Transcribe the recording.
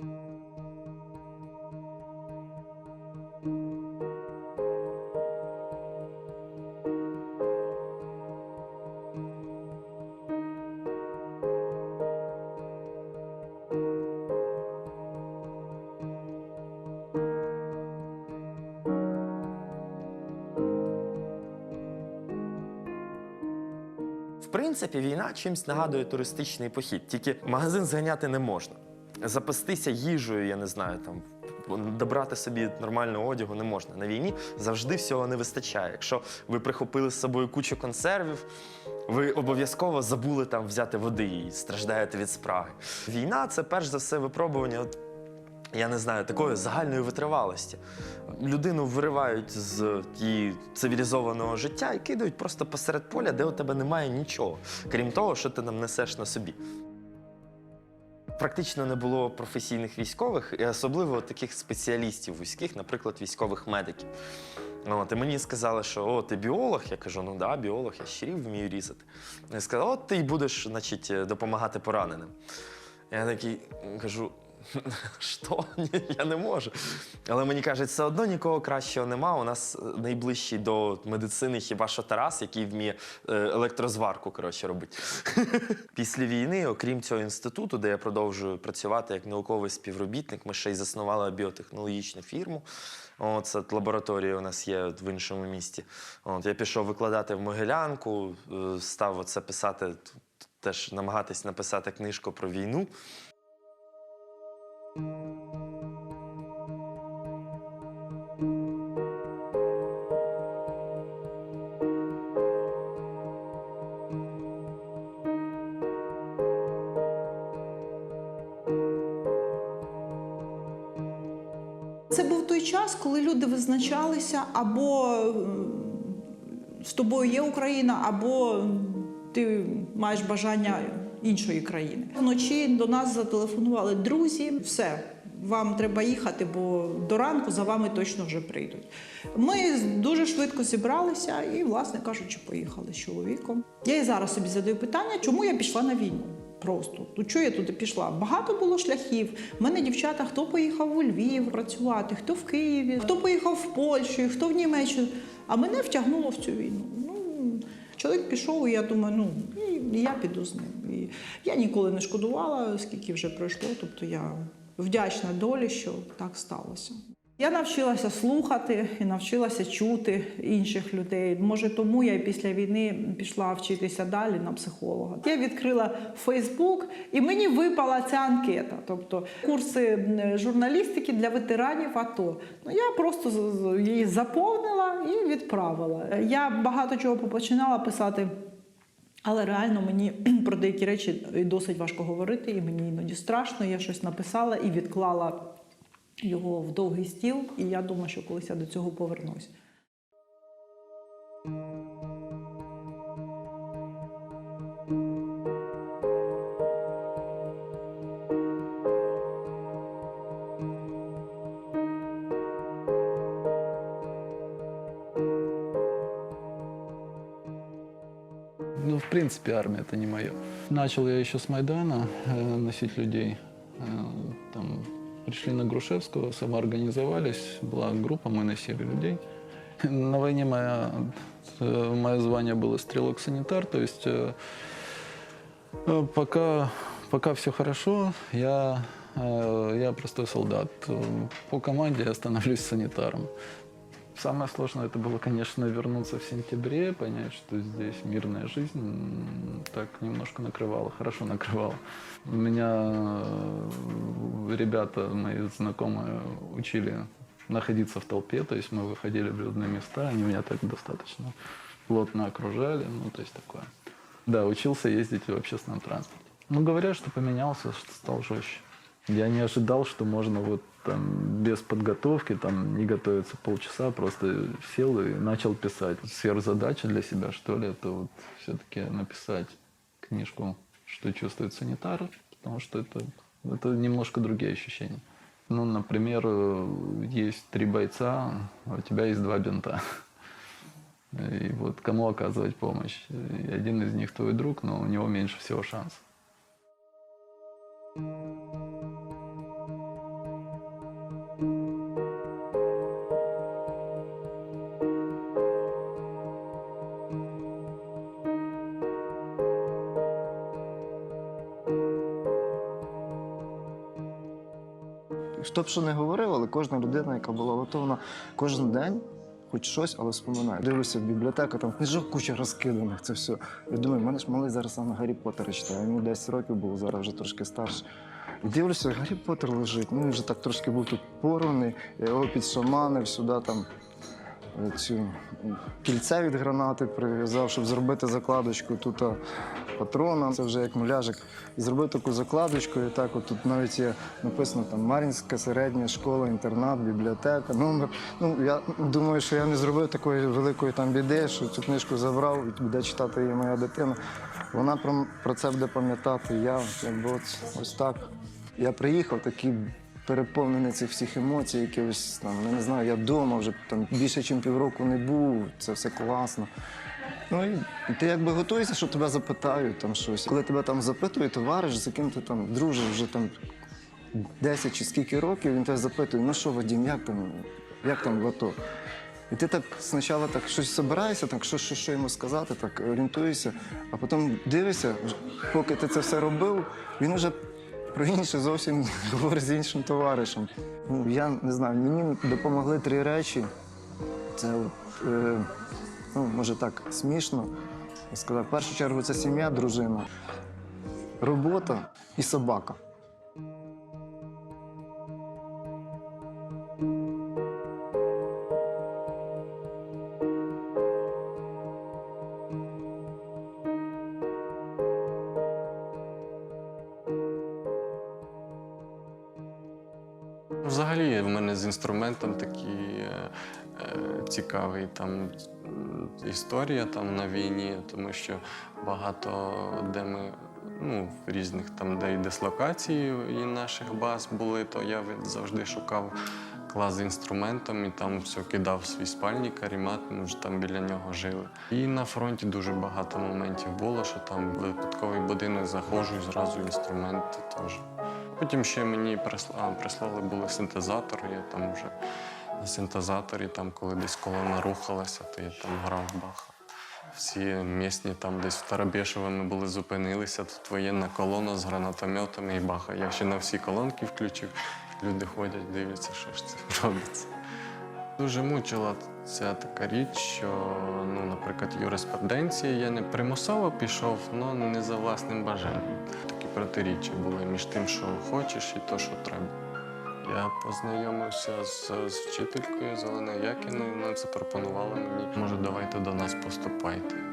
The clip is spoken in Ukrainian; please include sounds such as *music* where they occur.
В принципі, війна чимсь нагадує туристичний похід, тільки магазин зганяти не можна. Запастися їжею, я не знаю, там добрати собі нормального одягу не можна. На війні завжди всього не вистачає. Якщо ви прихопили з собою кучу консервів, ви обов'язково забули там взяти води і страждаєте від спраги. Війна це перш за все випробування. Я не знаю, такої загальної витривалості. Людину виривають з її цивілізованого життя і кидають просто посеред поля, де у тебе немає нічого, крім того, що ти нам несеш на собі. Практично не було професійних військових, і особливо таких спеціалістів вузьких, наприклад, військових медиків. От, і мені сказали, що о, ти біолог. Я кажу, ну да, біолог, я щирів вмію різати. І сказали, от ти й будеш значить, допомагати пораненим. Я такий кажу, *laughs* що? Ні, я не можу. Але мені кажуть, все одно нікого кращого нема. У нас е, найближчий до медицини хіба що Тарас, який вміє е, електрозварку коротше, робити. *laughs* Після війни, окрім цього інституту, де я продовжую працювати як науковий співробітник, ми ще й заснували біотехнологічну фірму. О, це лабораторія у нас є в іншому місті. От, я пішов викладати в Могилянку, е, став оце писати, теж намагатись написати книжку про війну. Час, коли люди визначалися або з тобою є Україна, або ти маєш бажання іншої країни. Вночі до нас зателефонували друзі, все. Вам треба їхати, бо до ранку за вами точно вже прийдуть. Ми дуже швидко зібралися і, власне кажучи, поїхали з чоловіком. Я і зараз собі задаю питання, чому я пішла на війну. Просто ну чого я туди пішла? Багато було шляхів. У мене дівчата, хто поїхав у Львів працювати, хто в Києві, хто поїхав в Польщу, хто в Німеччину. А мене втягнуло в цю війну. Ну чоловік пішов, і я думаю, ну і я піду з ним. І я ніколи не шкодувала, скільки вже пройшло. Тобто я вдячна долі, що так сталося. Я навчилася слухати і навчилася чути інших людей. Може, тому я і після війни пішла вчитися далі на психолога. Я відкрила Фейсбук, і мені випала ця анкета, тобто курси журналістики для ветеранів АТО. Ну я просто її заповнила і відправила. Я багато чого починала писати. Але реально мені *clears throat* про деякі речі досить важко говорити, і мені іноді страшно. Я щось написала і відклала його в довгий стіл, і я думаю, що колись я до цього повернусь. Ну, в принципе, армия это не мое. Начал я еще с Майдана э, носить людей. Э, там пришли на Грушевского, самоорганизовались, была группа, мы носили людей. На войне моя, э, мое звание было стрелок-санитар, то есть э, э, пока, пока все хорошо, я, э, я простой солдат. Э, По команде я становлюсь санитаром. Самое сложное это было, конечно, вернуться в сентябре, понять, что здесь мирная жизнь так немножко накрывала, хорошо накрывала. Меня э, ребята, мои знакомые, учили находиться в толпе, то есть мы выходили в людные места, они меня так достаточно плотно окружали, ну, то есть такое. Да, учился ездить в общественном транспорте. Ну, говорят, что поменялся, что стал жестче. Я не ожидал, что можно вот там без подготовки, там не готовиться полчаса, просто сел и начал писать. Сверхзадача для себя, что ли, это вот все-таки написать книжку, что чувствует санитар, потому что это, это немножко другие ощущения. Ну, например, есть три бойца, а у тебя есть два бинта. И вот кому оказывать помощь? И один из них твой друг, но у него меньше всего шансов. Хто б що не говорив, але кожна людина, яка була готова, кожен день. Хоч щось, але вспоминаю. Дивлюся в бібліотеку, там книжок куча розкиданих, це все. Я думаю, в мене ж малий зараз саме Гаррі Поттера читає. Йому 10 років було, зараз вже трошки старший. Дивлюся, Гаррі Поттер лежить. Ну, він вже так трошки був тут порваний, я його підшаманив сюди там цю кільце від гранати прив'язав, щоб зробити закладочку тут патрона. Це вже як муляжик. Зробив таку закладочку, і так от тут навіть є написано там Мар'їнська середня школа, інтернат, бібліотека, номер. Ну я думаю, що я не зробив такої великої там біди, що цю книжку забрав і буде читати її моя дитина. Вона про, про це буде пам'ятати. Я якби от ось так. Я приїхав такий переповнений цих всіх емоцій, якихось там, я не знаю, я вдома вже там більше, ніж півроку не був, це все класно. Ну і ти якби готуєшся, що тебе запитають там щось. Коли тебе там запитує товариш, з яким ти там дружиш вже там 10 чи скільки років, він тебе запитує, ну що, Вадим, як там, як там в АТО? І ти так спочатку так щось збираєшся, так що, що, що йому сказати, так орієнтуєшся, а потім дивишся, поки ти це все робив, він вже про інше зовсім *laughs* говорить з іншим товаришем. Ну, я не знаю, мені допомогли три речі. Це е, ну, може так смішно Сказав, В першу чергу це сім'я, дружина, робота і собака. Інструментом такий е, е, там історія там на війні, тому що багато де ми ну, в різних там, де і дислокації і наших баз були, то я завжди шукав клас з інструментом і там все кидав в свій спальник, карімат, ми вже там біля нього жили. І на фронті дуже багато моментів було, що там випадковий будинок заходжу і зразу інструменти теж. Потім ще мені присла- прислали були синтезатор, я там вже на синтезаторі, там, коли десь колона рухалася, то я там грав баха. Всі місні там десь в Тарабєшево ми були зупинилися, тут воєнна колона з гранатометами і баха. Я ще на всі колонки включив. Люди ходять, дивляться, що ж це *laughs* робиться. Дуже мучила ця така річ, що, наприклад, юриспруденція я не примусово пішов, але не за власним бажанням. Такі протиріччя були між тим, що хочеш, і то, що треба. Я познайомився з, з вчителькою Зеленою Якіною, вона запропонувала мені, може, давайте до нас поступайте.